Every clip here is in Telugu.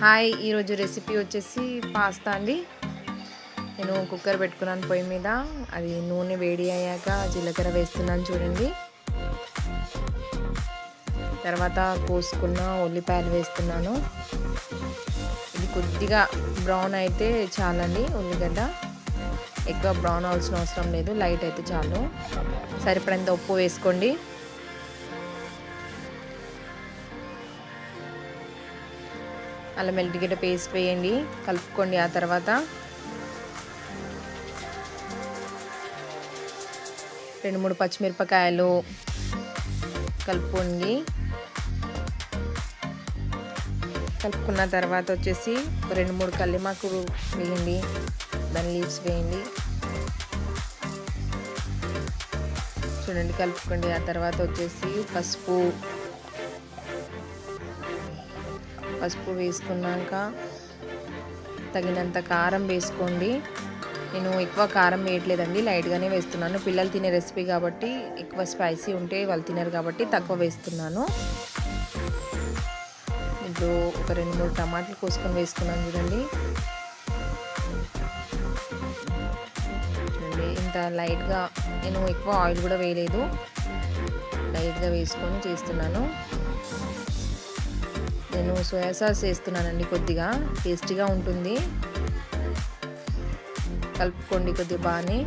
హాయ్ ఈరోజు రెసిపీ వచ్చేసి పాస్తా అండి. నేను కుక్కర్ పెట్టుకున్నాను పొయ్యి మీద. అది నూనె వేడి అయ్యాక జీలకర్ర వేస్తున్నాను చూడండి. తర్వాత కోసుకున్న ఉల్లిపాయలు వేస్తున్నాను. ఇది కొద్దిగా బ్రౌన్ అయితే చాలండి ఉల్లిగడ్డ. ఎక్కువ బ్రౌన్ అవ్వాల్సిన అవసరం లేదు లైట్ అయితే చాలు. సరిపడంత ఉప్పు వేసుకోండి. అల్లం వెల్లిగడ్డ పేస్ట్ వేయండి కలుపుకోండి ఆ తర్వాత. రెండు మూడు పచ్చిమిరపకాయలు కలుపుకోండి. కలుపుకున్న తర్వాత వచ్చేసి రెండు మూడు కల్లిమాకు వేయండి దాని లీవ్స్ వేయండి. చూడండి కలుపుకోండి. ఆ తర్వాత వచ్చేసి పసుపు పసుపు వేసుకున్నాక తగినంత కారం వేసుకోండి. నేను ఎక్కువ కారం వేయట్లేదండి లైట్గానే వేస్తున్నాను. పిల్లలు తినే రెసిపీ కాబట్టి ఎక్కువ స్పైసీ ఉంటే వాళ్ళు తినరు కాబట్టి తక్కువ వేస్తున్నాను. ఇప్పుడు ఒక రెండు మూడు టమాటాలు కోసుకొని వేసుకున్నాను చూడండి. చూడండి ఇంత లైట్గా నేను ఎక్కువ ఆయిల్ కూడా వేయలేదు. లైట్గా వేసుకొని చేస్తున్నాను. నేను సోయా సాస్ వేస్తున్నానండి కొద్దిగా. టేస్టీగా ఉంటుంది. కలుపుకోండి కొద్దిగా బాగానే.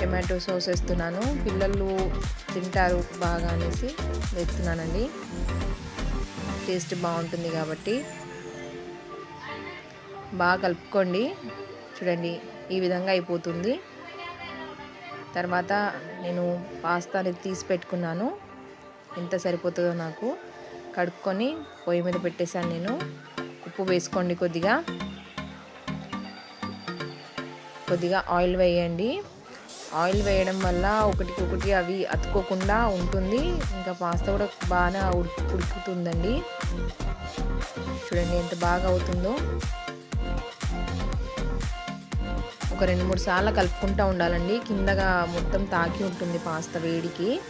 టమాటో సాస్ వేస్తున్నాను. పిల్లలు తింటారు బాగా అనేసి వేస్తున్నానండి. టేస్ట్ బాగుంటుంది కాబట్టి. బాగా కలుపుకోండి. చూడండి ఈ విధంగా అయిపోతుంది. తర్వాత నేను పాస్తా అనేది తీసి పెట్టుకున్నాను. ఎంత సరిపోతుందో నాకు. కడుక్కొని పొయ్యి మీద పెట్టేశాను నేను. ఉప్పు వేసుకోండి కొద్దిగా. కొద్దిగా ఆయిల్ వేయండి. ఆయిల్ వేయడం వల్ల ఒకటికి ఒకటి అవి అతుక్కోకుండా ఉంటుంది. ఇంకా పాస్తా కూడా బాగా ఉడుకుతుందండి. చూడండి ఎంత బాగా అవుతుందో. ఒక రెండు మూడు సార్లు కలుపుకుంటూ ఉండాలండి. కిందగా మొత్తం తాకి ఉంటుంది పాస్తా వేడికి.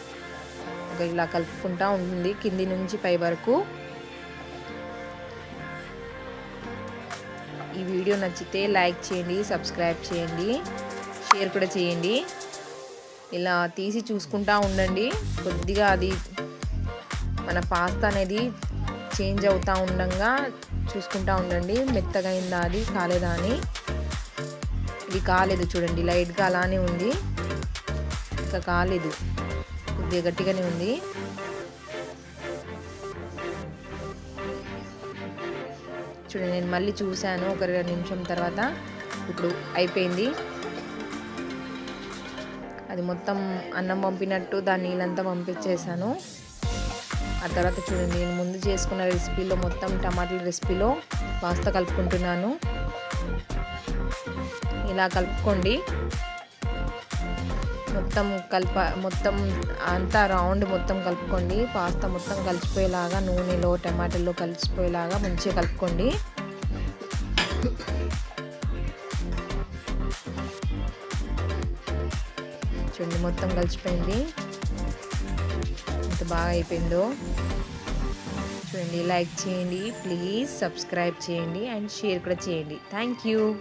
ఇలా కలుపుకుంటూ ఉంటుంది కింది నుంచి పై వరకు. ఈ వీడియో నచ్చితే లైక్ చేయండి సబ్స్క్రైబ్ చేయండి షేర్ కూడా చేయండి. ఇలా తీసి చూసుకుంటా ఉండండి. కొద్దిగా అది మన పాస్తా అనేది చేంజ్ అవుతూ ఉండగా చూసుకుంటా ఉండండి. మెత్తగా అయిందా అది కాలేదా అని. ఇది కాలేదు చూడండి లైట్గా అలానే ఉంది. ఇంకా కాలేదు. కొద్దిగా గట్టిగానే ఉంది. చూడండి నేను మళ్ళీ చూశాను ఒక రెండు నిమిషం తర్వాత. ఇప్పుడు అయిపోయింది. అది మొత్తం అన్నం పంపినట్టు దాన్ని నీళ్ళంతా పంపించేసాను ఆ తర్వాత చూడండి నేను ముందు చేసుకున్న రెసిపీలో మొత్తం టమాటాల రెసిపీలో పాస్తా కలుపుకుంటున్నాను. ఇలా కలుపుకోండి. మొత్తం కలప మొత్తం అంతా రౌండ్ మొత్తం కలుపుకోండి. పాస్తా మొత్తం కలిసిపోయేలాగా నూనెలో టమాటాలో కలిసిపోయేలాగా మంచిగా కలుపుకోండి. చూడండి మొత్తం కలిసిపోయింది. ఎంత బాగా అయిపోయిందో. చూడండి లైక్ చేయండి ప్లీజ్ సబ్స్క్రైబ్ చేయండి అండ్ షేర్ కూడా చేయండి. Thank you.